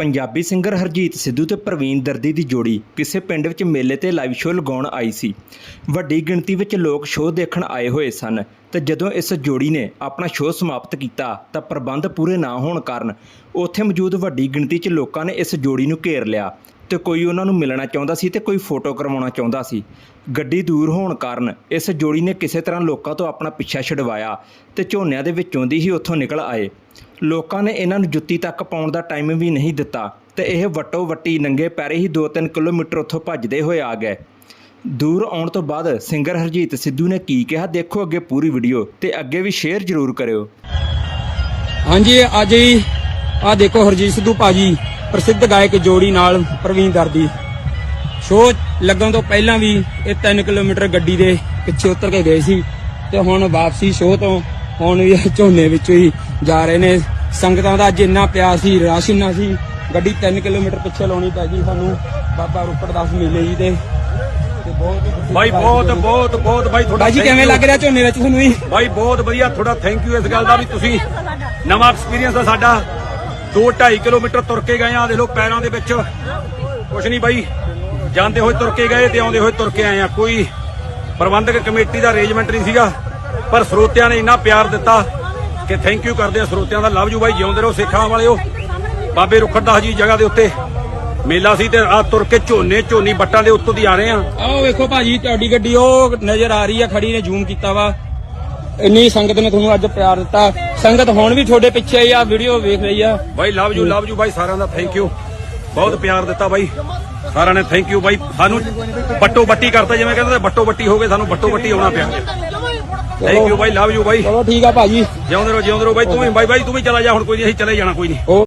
Punjabi singer Harjeet Sidhu ਤੇ ਪ੍ਰਵੀਨ ਦਰਦੀ ਦੀ ਜੋੜੀ ਕਿਸੇ ਪਿੰਡ ਵਿੱਚ ਮੇਲੇ ਤੇ ਲਾਈਵ ਸ਼ੋਅ ਲਗਾਉਣ ਆਈ ਸੀ। ਵੱਡੀ ਗਿਣਤੀ ਵਿੱਚ ਲੋਕ ਸ਼ੋਅ ਦੇਖਣ ਆਏ ਹੋਏ ਸਨ ਤੇ ਜਦੋਂ ਇਸ ਜੋੜੀ ਨੇ ਆਪਣਾ ਸ਼ੋਅ ਸਮਾਪਤ ਕੀਤਾ ਤਾਂ ਪ੍ਰਬੰਧ ਪੂਰੇ ਨਾ ਹੋਣ ਕਾਰਨ ਉੱਥੇ ਮੌਜੂਦ ਵੱਡੀ ਗਿਣਤੀ 'ਚ ਲੋਕਾਂ ਨੇ ਇਸ ਜੋੜੀ ਨੂੰ ਘੇਰ ਲਿਆ ਤੇ ਕੋਈ ਉਹਨਾਂ ਨੂੰ ਮਿਲਣਾ ਚਾਹੁੰਦਾ ਸੀ ਤੇ ਕੋਈ ਫੋਟੋ ਕਰਵਾਉਣਾ ਚਾਹੁੰਦਾ ਸੀ। ਗੱਡੀ ਦੂਰ ਹੋਣ ਕਾਰਨ ਇਸ ਜੋੜੀ ਨੇ ਕਿਸੇ ਤਰ੍ਹਾਂ ਲੋਕਾਂ ਤੋਂ ਆਪਣਾ ਪਿੱਛਾ ਛਡਵਾਇਆ ਤੇ ਝੋਨਿਆਂ ਦੇ ਵਿੱਚੋਂ ਦੀ ਹੀ ਉੱਥੋਂ ਨਿਕਲ ਆਏ। ਲੋਕਾਂ ਨੇ ਇਹਨਾਂ ਨੂੰ ਜੁੱਤੀ ਤੱਕ ਪਾਉਣ ਦਾ ਟਾਈਮ ਵੀ ਨਹੀਂ ਦਿੱਤਾ ਤੇ ਇਹ ਵਟੋ ਵੱਟੀ ਨੰਗੇ ਪੈਰੇ ਹੀ 2-3 ਕਿਲੋਮੀਟਰ ਉੱਥੋਂ ਭੱਜਦੇ ਹੋਏ ਆ ਗਏ। ਦੂਰ ਆਉਣ ਤੋਂ ਬਾਅਦ ਸਿੰਗਰ ਹਰਜੀਤ ਸਿੱਧੂ ਨੇ ਕੀ ਕਿਹਾ ਦੇਖੋ ਅੱਗੇ ਪੂਰੀ ਵੀਡੀਓ ਤੇ ਅੱਗੇ ਵੀ ਸ਼ੇਅਰ ਜ਼ਰੂਰ ਕਰਿਓ। ਹਾਂਜੀ, ਅੱਜ ਹੀ ਆ ਦੇਖੋ ਹਰਜੀਤ ਸਿੱਧੂ ਭਾਜੀ, ਪ੍ਰਸਿੱਧ ਗਾਇਕ ਜੋੜੀ ਨਾਲ ਪ੍ਰਵੀਨ ਦਰਦੀ। ਸ਼ੋਅ ਲੱਗਣ ਤੋਂ ਪਹਿਲਾਂ ਵੀ ਇਹ 3 ਕਿਲੋਮੀਟਰ ਗੱਡੀ ਦੇ ਪਿੱਛੇ ਉਤਰ ਕੇ ਗਏ ਸੀ ਤੇ ਹੁਣ ਵਾਪਸੀ ਸ਼ੋਅ ਤੋਂ ਹੁਣ ਵੀ ਇਹ ਝੋਨੇ ਵਿੱਚੋਂ ਹੀ ਜਾ ਰਹੇ ਨੇ। ਸੰਗਤਾਂ ਦਾ ਅੱਜ ਇੰਨਾ ਪਿਆਰ ਸੀ ਰਸ਼ ਇੰਨਾ ਸੀ। ਗੱਡੀ 3 ਕਿਲੋਮੀਟਰ ਪਿੱਛੇ ਲਾਉਣੀ ਪੈ ਗਈ ਸਾਨੂੰ। ਬਾਬਾ ਰੁਪੜ ਦਾਸ ਮੇਲੇ ਜੀ ਦੇ। ਬਾਈ ਬਹੁਤ। ਬਹੁਤ ਬਹੁਤ ਬਾਈ ਤੁਹਾਡਾ ਬਾਈ ਕਿਵੇਂ। ਲੱਗ ਰਿਹਾ ਝੋਨੇ ਵਿੱਚ ਤੁਹਾਨੂੰ ਜੀ ਬਾਈ ਬਹੁਤ ਵਧੀਆ ਤੁਹਾਡਾ ਥੈਂਕ ਯੂ ਇਸ ਗੱਲ ਦਾ ਵੀ ਤੁਸੀਂ ਨਵਾਂ ਐਕਸਪੀਰੀਅੰਸ ਆ ਸਾਡਾ। 2.5 ਕਿਲੋਮੀਟਰ ਤੁਰ ਕੇ ਗਏ ਆ ਦੇਖ ਲਓ ਪੈਰਾਂ ਦੇ ਵਿੱਚ। ਕੁਛ ਨਹੀਂ ਬਾਈ ਜਾਂਦੇ ਹੋਏ ਤੁਰ ਕੇ ਗਏ ਤੇ ਆਉਂਦੇ ਹੋਏ ਤੁਰ ਕੇ ਆਏ ਆ। ਕੋਈ ਪ੍ਰਬੰਧਕ ਕਮੇਟੀ ਦਾ ਅਰੇਂਜਮੈਂਟ ਨਹੀਂ ਸੀਗਾ ਪਰ ਸਰੋਤਿਆਂ ਨੇ ਇੰਨਾ ਪਿਆਰ ਦਿੱਤਾ। ਕਿ ਥੈਂਕ ਯੂ ਕਰਦੇ ਆ ਸਰੋਤਿਆਂ ਦਾ। ਲਵ ਯੂ ਬਾਈ ਜਿਉਂਦੇ ਰਹੋ ਸਿੱਖਾਂ ਵਾਲਿਓ। ਬਾਬੇ ਰੁਖੜਦਾਸ ਜੀ ਜਗ੍ਹਾ ਦੇ ਉੱਤੇ ਮੇਲਾ ਸੀ ਤੇ ਆ ਤੁਰ ਕੇ ਝੋਨੇ ਝੋਨੀ ਬੱਟਾਂ ਦੇ ਉੱਤੋਂ ਦੀ ਆ ਰਹੇ ਆ ਆਓ ਵੇਖੋ ਭਾਜੀ ਤੁਹਾਡੀ ਗੱਡੀ ਉਹ ਨਜ਼ਰ ਆ ਰਹੀ ਆ ਖੜੀ ਨੇ ਜ਼ੂਮ ਕੀਤਾ ਵਾ। ਇੰਨੀ ਸੰਗਤ ਨੇ ਤੁਹਾਨੂੰ ਅੱਜ ਪਿਆਰ ਦਿੱਤਾ। ਸੰਗਤ ਹੁਣ ਵੀ ਤੁਹਾਡੇ ਪਿੱਛੇ ਹੀ ਆ ਵੀਡੀਓ ਵੇਖ ਰਹੀ ਆ। Bye love you love you bye ਸਾਰਿਆਂ ਦਾ ਥੈਂਕ ਯੂ ਬਹੁਤ ਪਿਆਰ ਦਿੱਤਾ ਬਾਈ। ਸਾਰਿਆਂ ਨੇ ਥੈਂਕ ਯੂ ਬਾਈ। ਸਾਨੂੰ ਬੱਟੋ ਬੱਟੀ ਕਰਤਾ ਜਿਵੇਂ ਕਹਿੰਦੇ ਬੱਟੋ ਬੱਟੀ ਹੋ ਗਏ ਸਾਨੂੰ ਬੱਟੋ ਬੱਟੀ ਆਉਣਾ ਪਿਆ। Thank you bye love you bye ਚਲੋ ਠੀਕ ਆ ਭਾਜੀ। ਜਿਉਂਦੇ ਰਹੋ ਜਿਉਂਦੇ ਰਹੋ। ਬਾਈ ਤੂੰ ਵੀ ਬਾਈ ਬਾਈ ਤੂੰ ਵੀ ਚਲਾ ਜਾ ਹੁਣ ਕੋਈ ਨਹੀਂ ਅਸੀਂ ਚਲੇ ਜਾਣਾ ਕੋਈ ਨਹੀਂ।